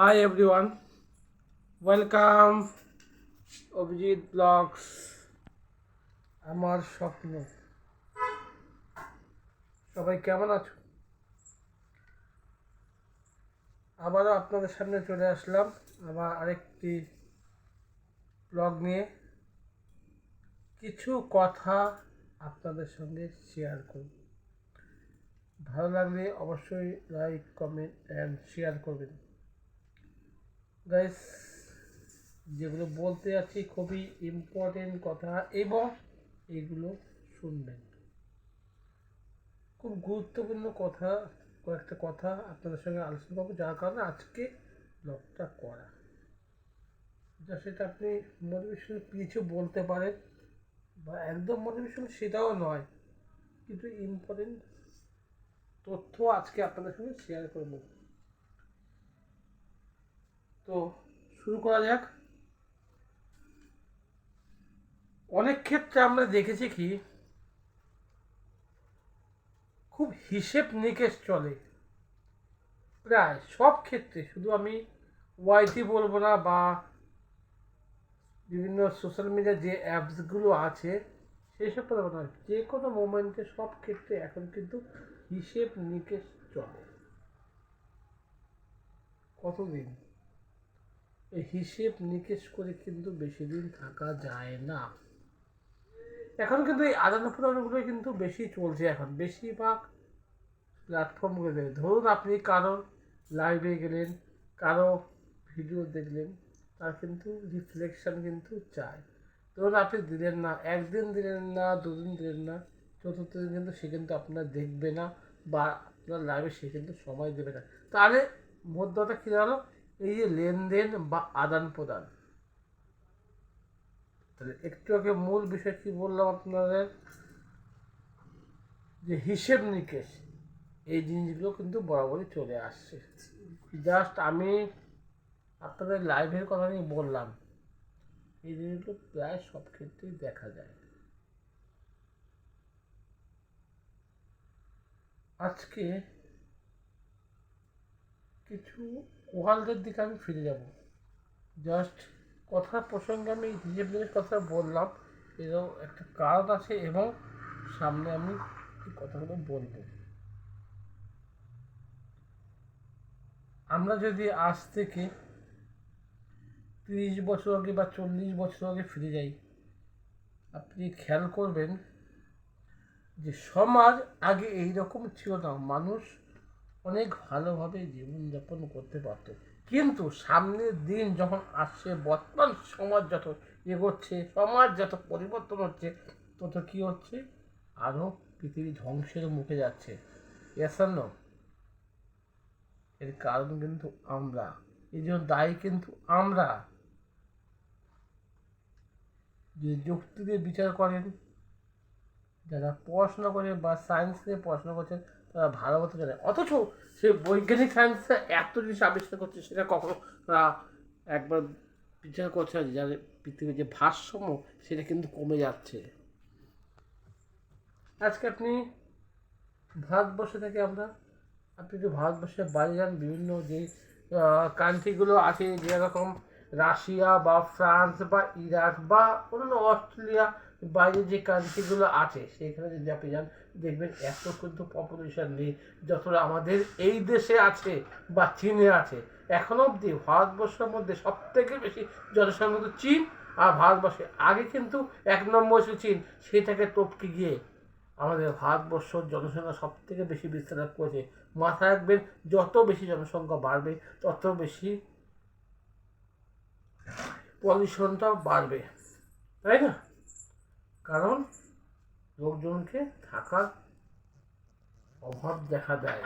Hi everyone welcome Abhijit vlogs আমার স্বপ্ন। সবাই কেমন আছো? আবারও আপনাদের সামনে চলে আসলাম আবার আরেকটি ব্লগ নিয়ে। কিছু কথা আপনাদের সঙ্গে শেয়ার করব। ভালো লাগলে অবশ্যই লাইক কমেন্ট অ্যান্ড শেয়ার করবেন। গাইস যেগুলো বলতে যাচ্ছি, খুবই ইম্পর্টেন্ট কথা এবং এগুলো শুনবেন। খুব গুরুত্বপূর্ণ কথা, কয়েকটা কথা আপনাদের সঙ্গে আলোচনা করব, যার কারণে আজকে ব্লগটা করা। যা সেটা আপনি মোটিভেশন কিছু বলতে পারেন, বা একদম মোটিভেশন সেটাও নয়, কিন্তু ইম্পর্টেন্ট তথ্য আজকে আপনাদের সঙ্গে শেয়ার করব। তো শুরু করা যাক। অনেক ক্ষেত্রে আমরা দেখেছি কি, খুব হিসেব নিকেশ চলে। প্রায় সব ক্ষেত্রে, শুধু আমি ওয়াইটি বলব না বা বিভিন্ন সোশ্যাল মিডিয়া যে অ্যাপসগুলো আছে সেই সব বলব না। যে কোনো মোমেন্টে সব ক্ষেত্রে এখন কিন্তু হিসেব নিকেশ চলে। কতদিন? হিসেব নিকেশ করে কিন্তু বেশি দিন থাকা যায় না। এখন কিন্তু এই আদান প্রদানগুলো কিন্তু বেশি চলছে এখন। বেশিরভাগ প্ল্যাটফর্মগুলোতে ধরুন আপনি কারও লাইভে গেলেন, কারও ভিডিও দেখলেন, তার কিন্তু রিফ্লেকশান কিন্তু চায় ধরুন আপনি দিলেন না, একদিন দিলেন না, দুদিন দিলেন না, চতুর্থ দিন কিন্তু সে কিন্তু আপনার দেখবে না বা আপনার লাইভে সে কিন্তু সময় দেবে না। তাহলে মধ্যটা কী দাঁড়াল এই যে লেনদেন বা আদান প্রদান। তাহলে একটু আগে মূল বিষয় কি বললাম আপনাদের? যে হিসেব নিকেশ, এই জিনিসগুলো কিন্তু বরাবরই চলে আসছে। জাস্ট আমি আপনাদের লাইভের কথা নিয়ে বললাম, এই জিনিসগুলো প্রায় সব ক্ষেত্রেই দেখা যায়। আজকে কিছু ওয়ার্ল্ডের দিকে আমি ফিরে যাব। জাস্ট কথার প্রসঙ্গে আমি নিকেশ কথা বললাম এরও একটা কারণ আছে এবং সামনে আমি কথাগুলো বলব। আমরা যদি আজ থেকে তিরিশ বছর আগে বা চল্লিশ বছর আগে ফিরে যাই, আপনি খেয়াল করবেন যে সমাজ আগে এই রকম ছিল না। মানুষ অনেক ভালোভাবে জীবনযাপন করতে পারত। কিন্তু সামনের দিন যখন আসছে, বর্তমান সমাজ যত এগোচ্ছে, সমাজ যত পরিবর্তন হচ্ছে, তত কী হচ্ছে? আরও পৃথিবী ধ্বংসের মুখে যাচ্ছে। এসান্ন এর কারণ কিন্তু আমরা। এই জন্য দায়ী কিন্তু আমরা। যে যুক্তি দিয়ে বিচার করেন, যারা পড়াশোনা করে বা সায়েন্স নিয়ে পড়াশোনা করছেন ভালো মতো জানে। অথচ সে বৈজ্ঞানিক সায়েন্সে এত জিনিস আবিষ্কার করছে সেটা কখনো তারা একবার বিচার করছে না যে যাদের পৃথিবীর যে ভারসাম্য, সেটা কিন্তু কমে যাচ্ছে। আজকে আপনি ভারতবর্ষে থেকে আমরা, আপনি যদি ভারতবর্ষের বাইরে যান, বিভিন্ন যে কান্ট্রিগুলো আছে, যেরকম রাশিয়া বা ফ্রান্স বা ইরাক বা অন্যান্য অস্ট্রেলিয়া বাইরে যে কান্ট্রিগুলো আছে, সেখানে যদি আপনি যান, দেখবেন এত কিন্তু পপুলেশন নেই, যতটা আমাদের এই দেশে আছে বা চীনে আছে। এখনও অবধি ভারতবর্ষের মধ্যে সব থেকে বেশি জনসংখ্যা কিন্তু চীন, আর ভারতবর্ষে আগে কিন্তু এক নম্বর ছিল চীন। সেটাকে টপকে গিয়ে আমাদের ভারতবর্ষ জনসংখ্যা সব থেকে বেশি বিস্তার করেছে। মাথায় রাখবেন, যত বেশি জনসংখ্যা বাড়বে, তত বেশি পলিউশনটাও বাড়বে। তাই না? কারণ লোকজনকে থাকার অভাব দেখা দেয়।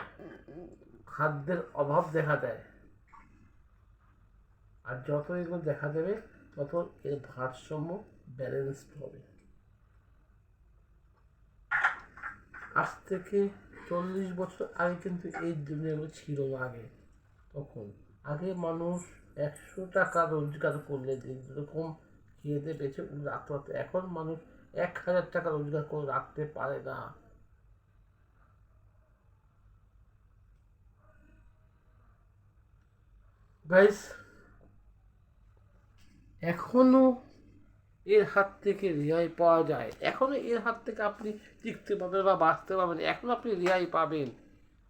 খাদ্যের অভাব দেখা দেয়। আর যত এগুলো দেখা দেবে, তত এর ভারসাম্য ব্যালেন্সড হবে। আজ থেকে চল্লিশ বছর আগে কিন্তু এই দুনিয়াগুলো ছিল না আগে, তখন। আগে মানুষ একশো টাকা রোজগার করলে, যেরকম বেঁচে রাখতে পারতো এখন মানুষ এক হাজার টাকা রোজগার করে রাখতে পারে না। গাইস এখনও এর হাত থেকে রেহাই পাওয়া যায়। এখনও এর হাত থেকে আপনি টিকতে পারবেন বা বাঁচতে পারবেন। এখনও আপনি রেহাই পাবেন।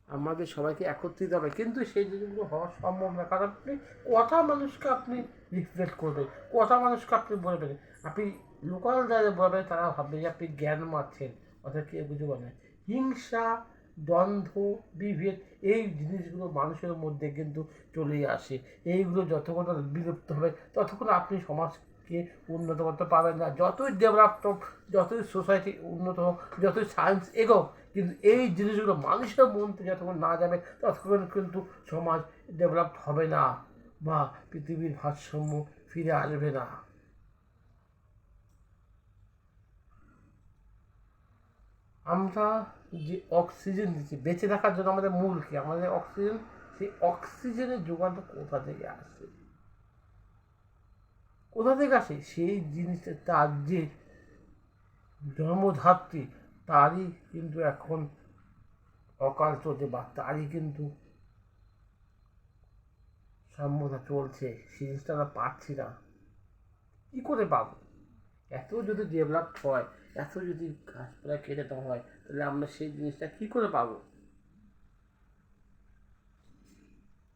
আমাদের সবাইকে একত্রিত হবে। কিন্তু সেই জিনিসগুলো হওয়া সম্ভব না। কারণ আপনি কথা মানুষকে আপনি রিফ্লেক্ট করবেন। কথা মানুষকে আপনি বলবেন। আপনি লোকাল যারা বলবেন তারা ভাববে যে আপনি জ্ঞান মারছেন, অর্থাৎ কেউ কিছু বলে হিংসা, দ্বন্দ্ব, বিভেদ, এই জিনিসগুলো মানুষের মধ্যে কিন্তু চলেই আসে। এইগুলো যতক্ষণ বিলুপ্ত হবে, ততক্ষণ আপনি সমাজকে উন্নত করতে পারবেন না। যতই ডেভেলপ হোক, যতই সোসাইটি উন্নত হোক, যতই সায়েন্স এগোক, কিন্তু এই জিনিসগুলো মানুষের মধ্যে যতক্ষণ না যাবে, ততক্ষণ কিন্তু সমাজ ডেভেলপ হবে না বা পৃথিবীর ভারসাম্য ফিরে আসবে না। আমরা যে অক্সিজেন দিচ্ছি, বেঁচে থাকার জন্য আমাদের মূল কি? আমাদের অক্সিজেন সেই অক্সিজেনের যোগানটা কোথা থেকে আসে? কোথা থেকে আসে? সেই জিনিসটা, তার যে জন্মধাত্রী তারই কিন্তু এখন অকাল চলছে বা তারই কিন্তু সাম্যতা চলছে। সেই জিনিসটা আমরা পাচ্ছি না। কী করে পাবো? এত যদি ডেভেলপ হয় এত যদি গাছপালা কেটে দেওয়া হয়, তাহলে আমরা সেই জিনিসটা কী করে পাব?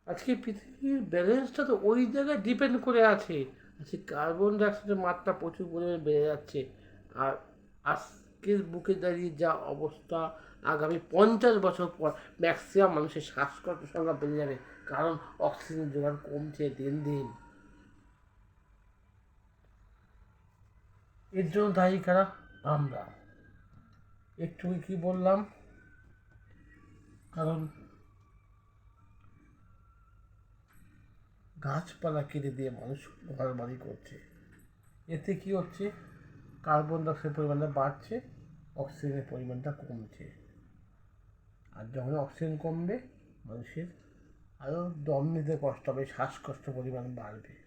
আজকে পৃথিবীর ব্যালেন্সটা তো ওই জায়গায় ডিপেন্ড করে আছে। আজকে কার্বন ডাইঅক্সাইডের মাত্রা প্রচুর পরিমাণে বেড়ে যাচ্ছে। আর আজকের বুকে দাঁড়িয়ে যা অবস্থা, আগামী পঞ্চাশ বছর পর ম্যাক্সিমাম মানুষের শ্বাসকষ্টের সংখ্যা বেড়ে যাবে। কারণ অক্সিজেন যোগান কমছে দিন দিন। এর জন্য দায়ী কারা? আমরা। একটু কি বললাম? কারণ গাছপালা কেটে দিয়ে মানুষ ঘর বাড়ি করছে। এতে কি হচ্ছে? কার্বন ডাইঅক্সাইডের পরিমাণটা বাড়ছে, অক্সিজেনের পরিমাণটা কমছে। আর যখন অক্সিজেন কমবে, মানুষের আরও দম নিতে কষ্ট হবে, শ্বাসকষ্ট পরিমাণ বাড়বে।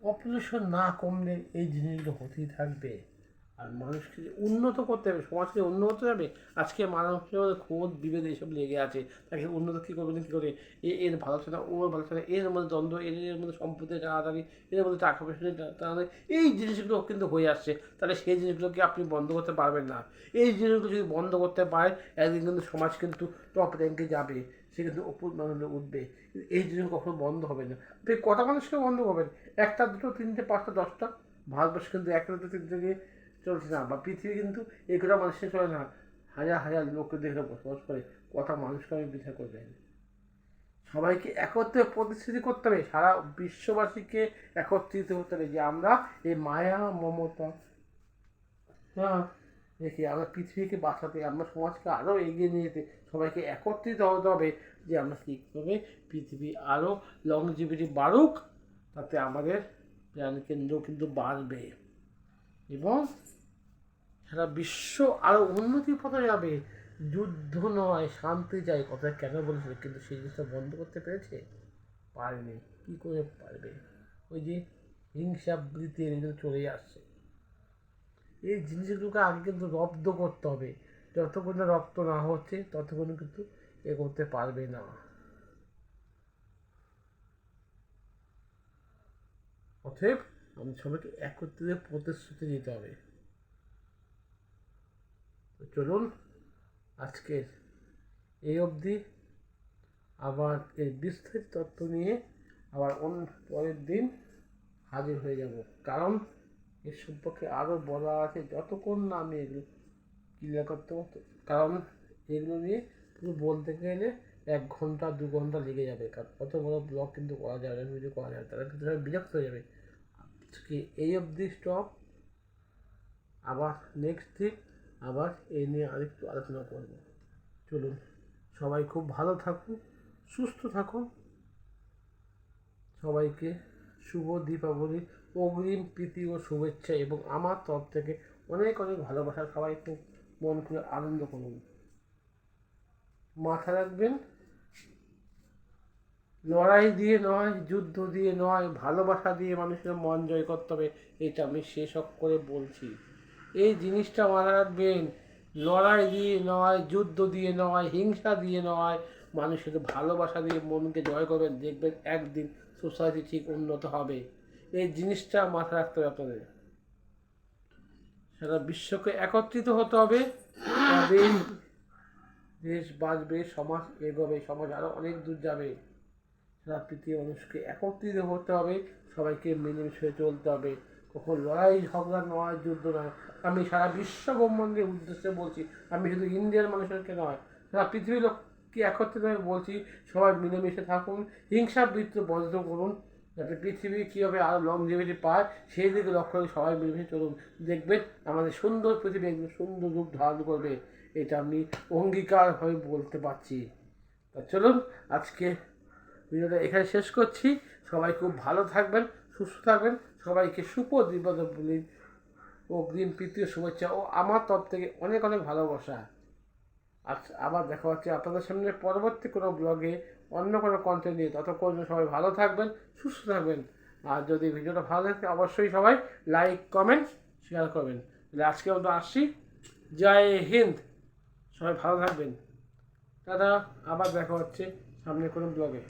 পপুলেশন না কমলে এই জিনিসগুলো হতেই থাকবে। আর মানুষকে উন্নত করতে হবে, সমাজকে উন্নত হবে, আজকে মানুষের খোঁজ বিভেদ এইসব লেগে আছে, তাকে উন্নত কী করবে, কী করে? এ, এর ভালো ছিল ওর ভালো ছিল এর মধ্যে দ্বন্দ্ব, এর এর মধ্যে সম্পত্তি টানাটানি, এর মধ্যে টাকা পয়সা টানাটানি, এই জিনিসগুলো কিন্তু হয়ে আসছে। তাহলে সেই জিনিসগুলোকে আপনি বন্ধ করতে পারবেন না। এই জিনিসগুলো যদি বন্ধ করতে পারে একদিন কিন্তু সমাজ কিন্তু টপ র্যাঙ্কে যাবে। সে কিন্তু অপুর মানে উঠবে। এই জিনিস কখনো বন্ধ হবে না। আপনি কটা মানুষকে বন্ধ করবেন একটা, দুটো, তিনটে, পাঁচটা, দশটা? ভারতবর্ষ কিন্তু একটা, দুটো, তিনটে গিয়ে চলছে না। বা পৃথিবী কিন্তু এগুলো মানুষের চলে না। হাজার হাজার লোককে দেখে বসবাস করে। কটা মানুষকে আমি বিচার করবেন সবাইকে একত্রে প্রতিশ্রুতি করতে হবে। সারা বিশ্ববাসীকে একত্রিত হতে হবে যে আমরা এই মায়া, মমতা হ্যাঁ দেখি আমরা পৃথিবীকে বাঁচাতে, আমরা সমাজকে আরও এগিয়ে নিয়ে যেতে সবাইকে একত্রিত হতে হবে। যে আমরা কী পৃথিবী আরও লংজিভিটি বাড়ুক, তাতে আমাদের প্রাণকেন্দ্র কিন্তু বাড়বে। এবং সারা বিশ্ব আরও উন্নতির পথে যাবে। যুদ্ধ নয়, শান্তি চাই। কথা কেন বলেছিল কিন্তু সেই জিনিসটা বন্ধ করতে পেরেছে? পারেনি। কী করে পারবে? ওই যে হিংসা বৃত্তি এগুলো চলেই আসছে। এই জিনিসগুলোকে আগে কিন্তু রপ্ত করতে হবে। যতক্ষণ না রপ্ত না হচ্ছে, ততক্ষণ কিন্তু এ করতে পারবে না। অতএব আমাদের সবাইকে একত্রিত প্রতিশ্রুতি দিতে হবে। তো চলুন, আজকের এই অবধি আবার এর বিস্তারিত তথ্য নিয়ে আবার অন্য পরের দিন হাজির হয়ে যাব। কারণ এর সম্পর্কে আরও বলা আছে যতক্ষণ না আমি এগুলো ক্লিয়ার করতে কারণ এগুলো নিয়ে পুরো বলতে গেলে এক ঘণ্টা, দু ঘণ্টা লেগে যাবে। কারণ অত বড় ব্লগ কিন্তু করা যাবে না ভিডিও করা যাবে তারা কিন্তু বিরক্ত হয়ে যাবে। আজকে এই অবধি স্টপ আবার নেক্সট দিন আবার এই নিয়ে আরেকটু আলোচনা করব। চলুন, সবাই খুব ভালো থাকুন সুস্থ থাকুন সবাইকে শুভ দীপাবলি, অগ্রিম প্রীতি ও শুভেচ্ছা এবং আমার তরফ থেকে অনেক অনেক ভালোবাসা। সবাই খুব মন খুলে আনন্দ করুন। মাথা রাখবেন। লড়াই দিয়ে নয়, যুদ্ধ দিয়ে নয়, ভালোবাসা দিয়ে মানুষের মন জয় করতে হবে, এটা আমি শেষ করে বলছি। এই জিনিসটা মাথা রাখবেন, লড়াই দিয়ে নয়, যুদ্ধ দিয়ে নয়, হিংসা দিয়ে নয়, মানুষের ভালোবাসা দিয়ে মনকে জয় করবেন, দেখবেন একদিন সোসাইটি ঠিক উন্নত হবে। এই জিনিসটা মাথায় রাখতে হবে আপনাদের। সারা বিশ্বকে একত্রিত হতে হবে দেশ বাঁচবে, সমাজ এগোবে, সমাজ আরও অনেক দূর যাবে। সারা পৃথিবীর মানুষকে একত্রিত হতে হবে, সবাইকে মিলেমিশে চলতে হবে। কখন লড়াই, ঝগড়া, নয়, যুদ্ধ নয়, আমি সারা বিশ্ব ব্রহ্মাণ্ডের উদ্দেশ্যে বলছি, আমি শুধু ইন্ডিয়ার মানুষেরকে নয়, সারা পৃথিবীর লোককে একত্রিত হয়ে বলছি, সবাই মিলেমিশে থাকুন, হিংসা বৃত্ত বন্ধ করুন, যাতে পৃথিবী কীভাবে আরও লং লংজিভিটি পায়, সেই দিকে লক্ষ্য করে সবাই মিলেমিশে চলুন। দেখবেন আমাদের সুন্দর পৃথিবী একদম সুন্দর রূপ ধারণ করবে। এটা আমি অঙ্গীকার হয়ে বলতে পারছি। তা চলুন, আজকে ভিডিওটা এখানে শেষ করছি। সবাই খুব ভালো থাকবেন, সুস্থ থাকবেন। সবাইকে শুভ দীপাবলি অগ্রিম প্রীতীয় শুভেচ্ছা ও আমার তরফ থেকে অনেক অনেক ভালোবাসা। আচ্ছা আবার দেখা হচ্ছে আপনাদের সামনে পরবর্তী কোনো ব্লগে অন্য কোনো কন্টেন্ট নিয়ে। ততক্ষণ সবাই ভালো থাকবেন, সুস্থ থাকবেন। আর যদি ভিডিওটা ভালো লাগে, অবশ্যই সবাই লাইক কমেন্ট শেয়ার করবেন। তাহলে আজকে মতো আসছি। জয় হিন্দ। সবাই ভালো থাকবেন। দাদা আবার দেখা হচ্ছে সামনে কোনো ব্লগে